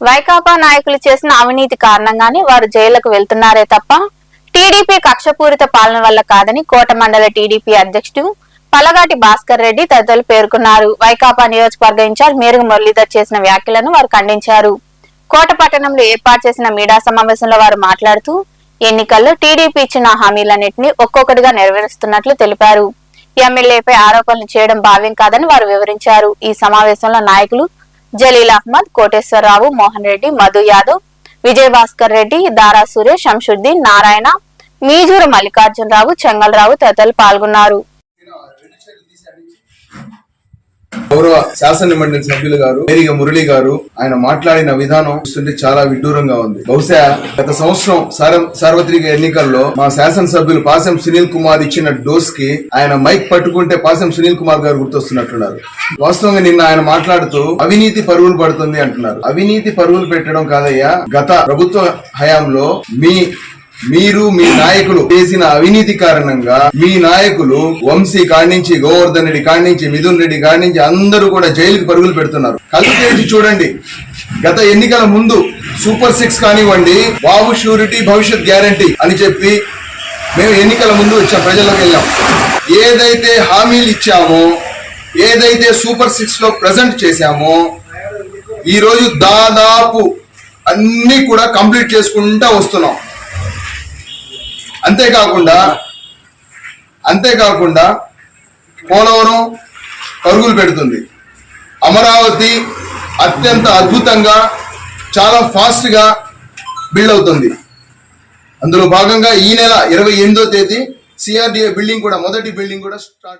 వైకాపా నాయకులు చేసిన అవినీతి కారణంగానే వారు జైలుకు వెళ్తున్నారే తప్ప టీడీపీ కక్షపూరిత పాలన వల్ల కాదని కోట మండల టీడీపీ అధ్యక్షుడు పలగాటి భాస్కర్ రెడ్డి తదితరులు పేర్కొన్నారు. వైకాపా నియోజకవర్గ ఇన్ఛార్జ్ మేరుగు మురళీధర్ చేసిన వ్యాఖ్యలను వారు ఖండించారు. కోట పట్టణంలో ఏర్పాటు చేసిన మీడియా సమావేశంలో వారు మాట్లాడుతూ ఎన్నికల్లో టీడీపీ ఇచ్చిన హామీలన్నింటినీ ఒక్కొక్కటిగా నెరవేరుస్తున్నట్లు తెలిపారు. ఎమ్మెల్యేపై ఆరోపణలు చేయడం భావ్యం కాదని వారు వివరించారు. ఈ సమావేశంలో నాయకులు జలీల్ అహ్మద్ కోటేశ్వరరావు మోహన్ రెడ్డి మధు యాదవ్ విజయభాస్కర్ రెడ్డి దారా సురేష్ శంషుద్దీన్ నారాయణ మీజూరు మల్లికార్జునరావు చెంగల్రావు తదితరులు పాల్గొన్నారు. గౌరవ శాసన మండలి సభ్యులు గారు మేరిగ మురళి గారు ఆయన మాట్లాడిన విధానం చూస్తుంటే చాలా విడ్డూరంగా ఉంది. బహుశా గత సంవత్సరం సార్వత్రిక ఎన్నికల్లో మా శాసనసభ్యులు పాసం సునీల్ కుమార్ ఇచ్చిన డోస్కి ఆయన మైక్ పట్టుకుంటే పాసం సునీల్ కుమార్ గారు గుర్తొస్తున్నట్టున్నారు. వాస్తవంగా నిన్న ఆయన మాట్లాడుతూ అవినీతి పరుగులు పడుతుంది అంటున్నారు. అవినీతి పరుగులు పెట్టడం కాదయ్యా గత ప్రభుత్వ హయాంలో మీ మీరు మీ నాయకులు చేసిన అవినీతి కారణంగా మీ నాయకులు వంశీ కాడ్నుంచి గోవర్ధన్ రెడ్డి కాడ్నుంచి మిథున్ రెడ్డి కాడ్నుంచి అందరూ కూడా జైలుకి పరుగులు పెడుతున్నారు. కళ్ళు తెరిచి చూడండి. గత ఎన్నికల ముందు సూపర్ సిక్స్ కానివ్వండి బాబు షూరిటీ భవిష్యత్ గ్యారంటీ అని చెప్పి మేము ఎన్నికల ముందు వచ్చాం ప్రజలకు వెళ్ళాం. ఏదైతే హామీలు ఇచ్చామో ఏదైతే సూపర్ సిక్స్లో ప్రజెంట్ చేశామో ఈరోజు దాదాపు అన్ని కూడా కంప్లీట్ చేసుకుంటా వస్తున్నాం. అంతేకాకుండా అంతేకాకుండా పోలవరం పరుగులు పెడుతుంది. అమరావతి అత్యంత అద్భుతంగా చాలా ఫాస్ట్గా బిల్డ్ అవుతుంది. అందులో భాగంగా ఈ నెల ఇరవై ఎనిమిదో తేదీ సిఆర్డిఏ బిల్డింగ్ కూడా మొదటి బిల్డింగ్ కూడా స్టార్ట్